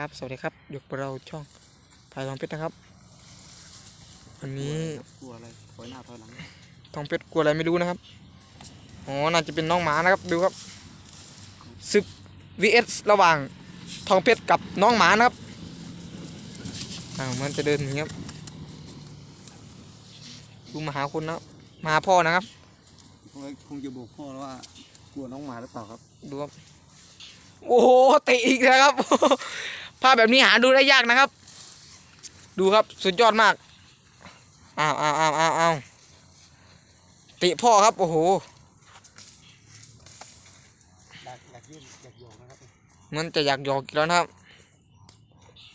ครับ สวัสดีครับอยู่กับเราช่องพายทองเพชรนะครับ วันนี้กลัวอะไรถอยหน้าถอยหลังทองเพชรกลัวอะไรไม่รู้นะครับอ๋อน่าจะเป็นน้องหมานะครับดูครับศึก vs ระหว่างทองเพชรกับน้องหมานะครับอ้าวมันจะเดินอย่างนี้ครับดูมาหาคนนะครับมาหาพ่อนะครับคงคงจะบอกพ่อแล้วว่ากลัวน้องหมาหรือเปล่าครับดูครับโอ้โหเตะอีกแล้วครับ ภาพแบบนี้หาดูได้ยากนะครับ ดูครับสุดยอดมากอ้าวอ้าวอ้าวอ้าวอ้าวเตะพ่อครับโอ้โหอยากอยากยื่นอยากโยงนะครับเหมันจะอยากหยอกอีกแล้วนะครับ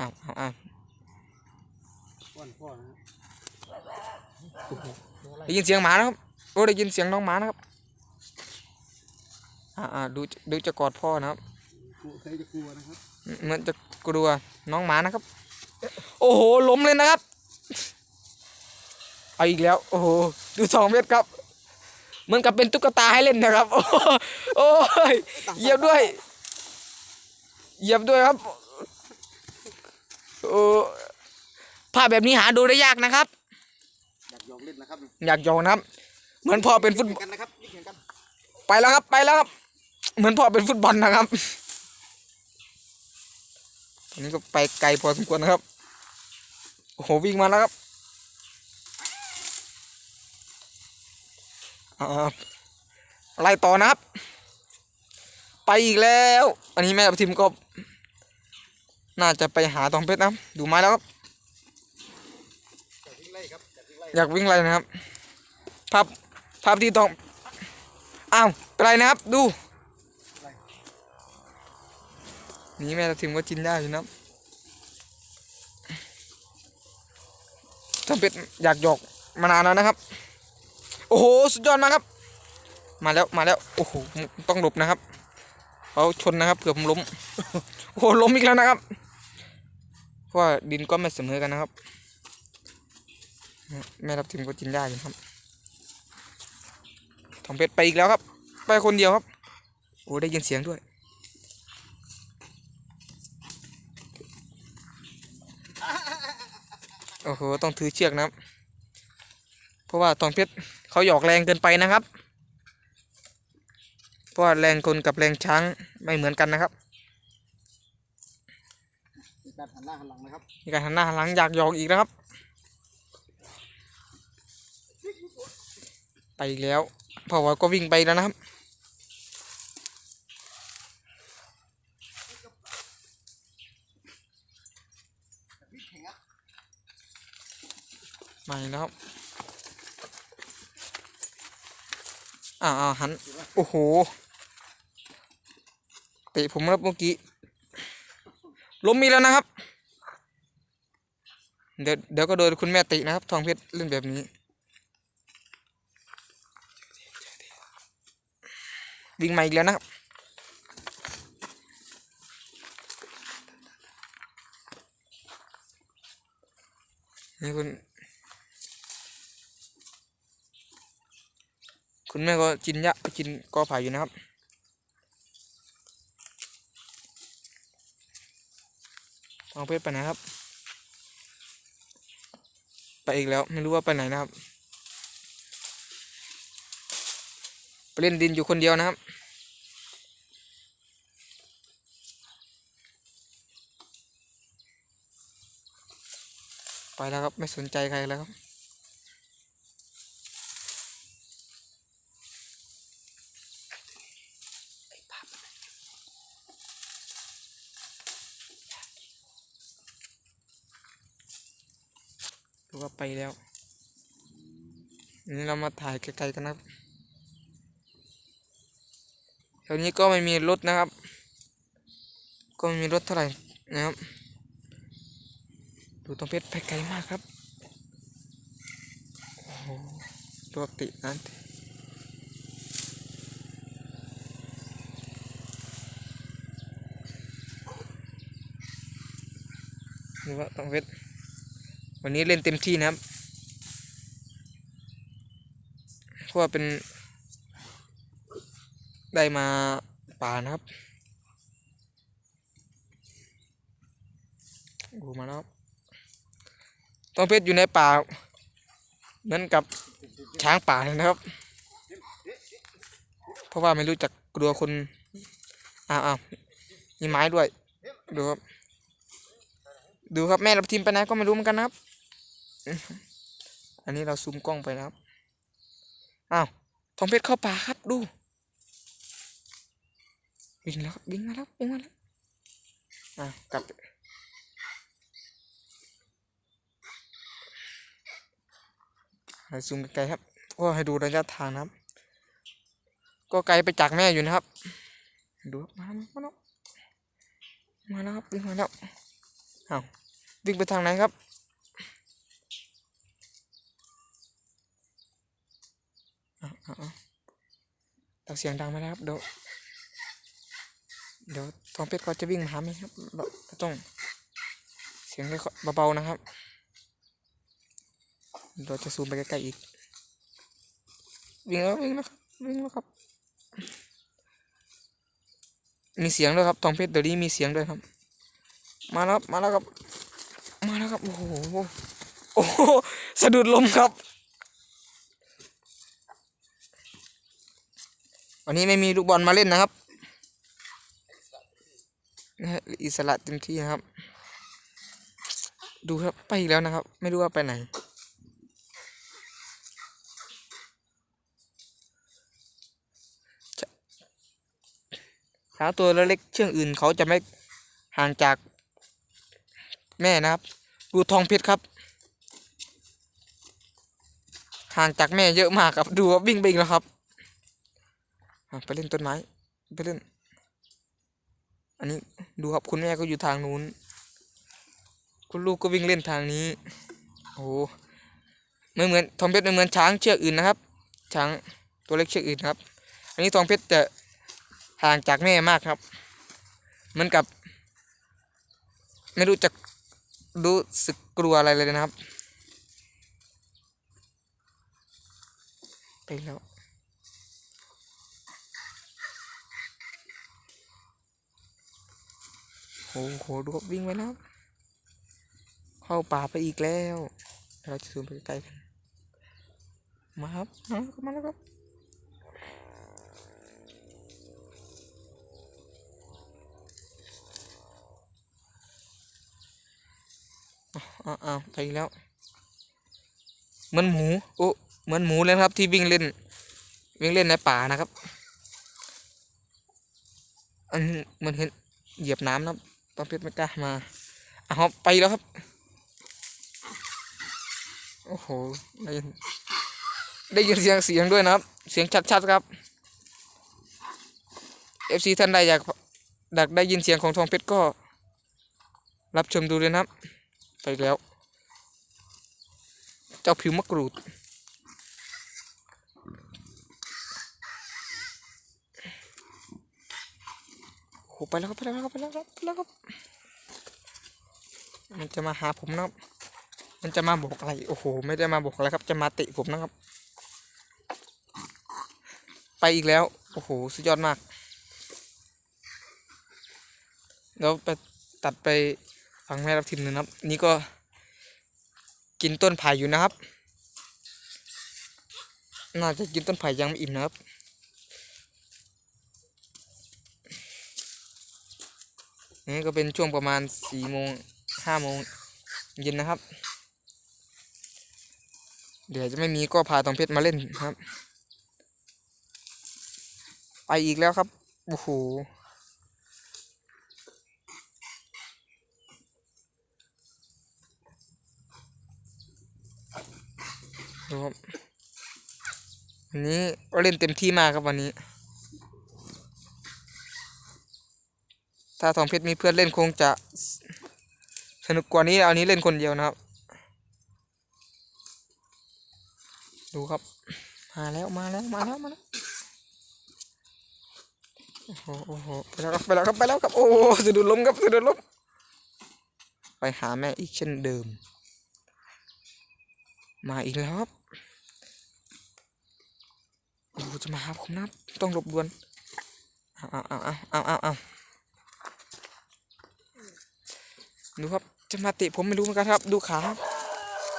อ้าวอ้าวอ้าวอ้วนพ่อนะได้ยินเสียงหมานะครับโอ้ได้ยินเสียงน้องหมานะครับอ่าอ่าดูดูจะกอดพ่อนะครับกลัวใครจะกลัวนะครับเหมือนจะ กลัวน้องหมานะครับ โอ้โหล้มเลยนะครับ เอาอีกแล้ว โอ้โหดูสองเม็ดครับเหมือนกับเป็นตุ๊กตาให้เล่นนะครับ โอ้โหโอ้ยเหยียบด้วยเหยียบด้วยครับโอ้ภาพแบบนี้หาดูได้ยากนะครับ อยากโยงเล่นนะครับ อยากโยนนะครับ เหมือนพ่อเป็นฟุตบอลกันนะครับนี่แข่งกันไปแล้วครับไปแล้วครับ เหมือนพ่อเป็นฟุตบอลนะครับต อนนี้ก็ไปไกลพอสมควรนะครับ โอ้โหวิ่งมาแล้วครับอ่าไล่ต่อนะครับ ไปอีกแล้ว อันนี้แม่ทีมก็ น่าจะไปหาตองเพชรนะครับดูไม้แล้วครับอยากวิ่งไล่ครับอยากวิ่งไล่อยากวิ่งไล่นะครับ ภาพภาพที่ต้อง อ้าวเป็นไรนะครับ ดู นี่แม่ทัพทิมก็กินได้อยู่นะครับทำเป็ดอยากหยอกมานานแล้วนะครับ โอ้โห สุดยอดมากครับ มาแล้วมาแล้ว โอ้โห ต้องหลบนะครับเขาชนนะครับเผื่อผมล้ม โอ้โห ล้มอีกแล้วนะครับ เพราะว่าดินก็ไม่เสมอกันนะครับ แม่ทับทิมก็กินได้อยู่ครับทองเป็ดไปอีกแล้วครับ ไปคนเดียวครับ โอ้ได้ยินเสียงด้วย อ้โหต้องถือเชือกนะครับ เพราะว่าทองเพชรเขาหยอกแรงเกินไปนะครับ เพราะว่าแรงคนกับแรงช้างไม่เหมือนกันนะครับมีการหันหน้าหันหลังนะครับมีการหันหน้าหันหลังอยากหยอกอีกนะครับ ไปอีกแล้วเพราะว่าก็วิ่งไปแล้วนะครับ มาอีกแล้วครับอ่าอ่าหัน โอ้โหเตะผมแล้วเมื่อกี้ล้มมีแล้วนะครับ เดี๋ยวเดี๋ยวก็โดนคุณแม่ตินะครับ ทองเพชรเล่นแบบนี้ วิ่งมาอีกแล้วนะครับ นี่คุณ คุณแม่ก็กินยะกินกอไผ่อยู่นะครับทองเพชรไปไหนครับ ไปอีกแล้วไม่รู้ว่าไปไหนนะครับ ไปเล่นดินอยู่คนเดียวนะครับไปแล้วครับ ไม่สนใจใครแล้วครับ ดูว่าไปแล้วอันนี้เรามาถ่ายไกลๆกันนะครับแถวนี้ก็ไม่มีรถนะครับ ก็ไม่มีรถเท่าไหร่นะครับ ดูตรงเพชรไปไกลมากครับโอ้โหปกตินั้นดูว่าตรงเพชร วันนี้เล่นเต็มที่นะครับเพราะว่าเป็น ได้มาป่านะครับโอ้มาแล้วครับทองเพชรอยู่ในป่าเหมือนกับช้างป่าเลยนะครับ เพราะว่าไม่รู้จักกลัวคนอ้าวอ้าวมีไม้ด้วย ดูครับ ดูครับแม่รับทีมไปไหนก็ไม่รู้เหมือนกันนะครับ อันนี้เราซูมกล้องไปนะครับอ้าวทองเพชรเข้าป่าครับดู วิ่งแล้วครับวิ่งมาแล้ววิ่งมาแล้วอะกลับซูมไกลๆครับ ก็ให้ดูระยะทางนะครับ ก็ไกลไปจากแม่อยู่นะครับ ดูมาแล้วมาแล้วมาแล้วครับวิ่งมาแล้วอ้าววิ่งไปทางไหนครับ อะอะอะ ตักเสียงดังไปแล้วครับเดี๋ยวเดี๋ยวทองเพชรเขาจะวิ่งมาหาไหมครับเราต้องเสียงเบาๆนะครับเราจะซูมไปใกล้ๆอีก วิ่งแล้ววิ่งแล้วครับวิ่งแล้วครับ มีเสียงด้วยครับทองเพชรเดี๋ยวนี้มีเสียงด้วยครับ มาแล้วมาแล้วครับ มาแล้วครับโอ้โหโอ้โหสะดุดลมครับ วันนี้ไม่มีลูกบอลมาเล่นนะครับนะฮะอิสระเต็มที่นะครับ ดูครับไปอีกแล้วนะครับ ไม่รู้ว่าไปไหน ช้างตัวเล็กเชื่องอื่นเขาจะไม่ห่างจากแม่นะครับ ดูทองเพชรครับ ห่างจากแม่เยอะมากครับ ดูว่าวิ่งไปอีกแล้วครับ ไปเล่นต้นไม้ ไปเล่น อันนี้ดูครับคุณแม่ก็อยู่ทางนู้น คุณลูกก็วิ่งเล่นทางนี้ โอ้โหไม่เหมือนทองเพชรไม่เหมือนช้างเชือกอื่นนะครับ ช้างตัวเล็กเชือกอื่นครับ อันนี้ทองเพชรจะห่างจากแม่มากครับ เหมือนกับ ไม่รู้จักรู้สึกกลัวอะไรเลยนะครับ ไปแล้ว โอ้โหดูครับวิ่งไปแล้ว เข้าป่าไปอีกแล้ว เราจะซูมไปใกล้กันมาครับมาแล้วครับมาแล้วครับอ้าวไปอีกแล้ว เหมือนหมูโอ้เหมือนหมูเลยครับที่วิ่งเล่น วิ่งเล่นในป่านะครับ อันเหมันเห็นเหยียบน้ำนะครับ ตอนเพชรไม่กล้ามาอ้าไปแล้วครับ โอ้โห ได้ยินได้ยินเสียงเสียงด้วยนะครับ เสียงชัดๆครับ FC ท่านใดอยากอยากได้ยินเสียงของทองเพชรก็ รับชมดูเลยนะครับ ไปแล้ว เจ้าผิวมะกรูด โอ้โห ไปแล้วครับไปแล้วครับไปแล้วครับไปแล้วครับ มันจะมาหาผมนะครับ มันจะมาบอกอะไร โอ้โห ไม่ได้มาบอกอะไรครับ จะมาเตะผมนะครับ ไปอีกแล้ว โอ้โห สุดยอดมาก แล้วไปตัดไปฟังแม่รับทิมหนึ่งนะครับ นี่ก็กินต้นไผ่อยู่นะครับ น่าจะกินต้นไผ่ยังไม่อิ่มนะครับ นี่ก็เป็นช่วงประมาณสี่โมงห้าโมงเย็นนะครับ เดี๋ยวจะไม่มีก็พาตองเพชรมาเล่นครับ ไปอีกแล้วครับ โอ้โหดูครับวันนี้เล่นเต็มที่มากครับวันนี้ ถ้าทองเพชรมีเพื่อนเล่นคงจะสนุกกว่านี้เอานี้เล่นคนเดียวนะครับ ดูครับ มาแล้วมาแล้วมาแล้วมาแล้วโอ้โหโอ้โหไปแล้วครับไปแล้วครับไปแล้วครับโอ้โหสะดุดล้มครับสะดุดล้มไปหาแม่อีกเช่นเดิม มาอีกแล้วครับโอ้จะมาหาผมนะต้องหลบด่วนเอาเอาเอาเอาเอาเอาเอา ดูครับจะจะมาเตะผมไม่รู้เหมือนกันครับ ดูขาครับ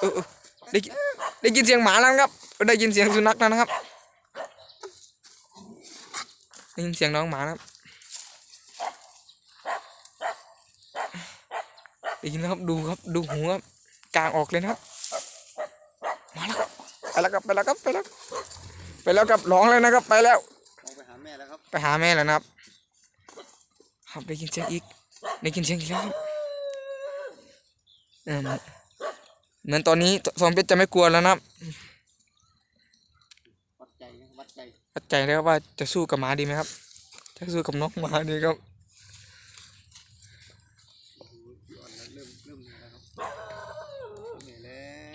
เออเออได้ยินได้ยินเสียงหมาแล้วนะครับเออได้ยินเสียงสุนัขแล้วนะครับได้ยินเสียงน้องหมานะครับได้ยินแล้วครับดูครับดูหูครับกลางออกเลยนะครับมาแล้วครับไปแล้วครับไปแล้วครับไปแล้วไปแล้วครับร้องเลยนะครับ ไปแล้วลองไปหาแม่แล้วครับไปหาแม่แล้วนะครับ ครับได้ยินเสียงอีกได้ยินเสียงอีกแล้วครับ เหมือนตอนนี้ซองเพชรจะไม่กลัวแล้วนะวัดใจนะวัดใจวัดใจแล้วว่าจะสู้กับหมาดีไหมครับ จะสู้กับน้องหมาดีครับ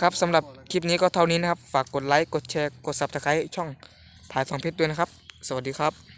ครับสำหรับคลิปนี้ก็เท่านี้นะครับ ฝากกดไลค์ กดแชร์ กด subscribe ช่องถ่ายสองเพชรด้วยนะครับ สวัสดีครับ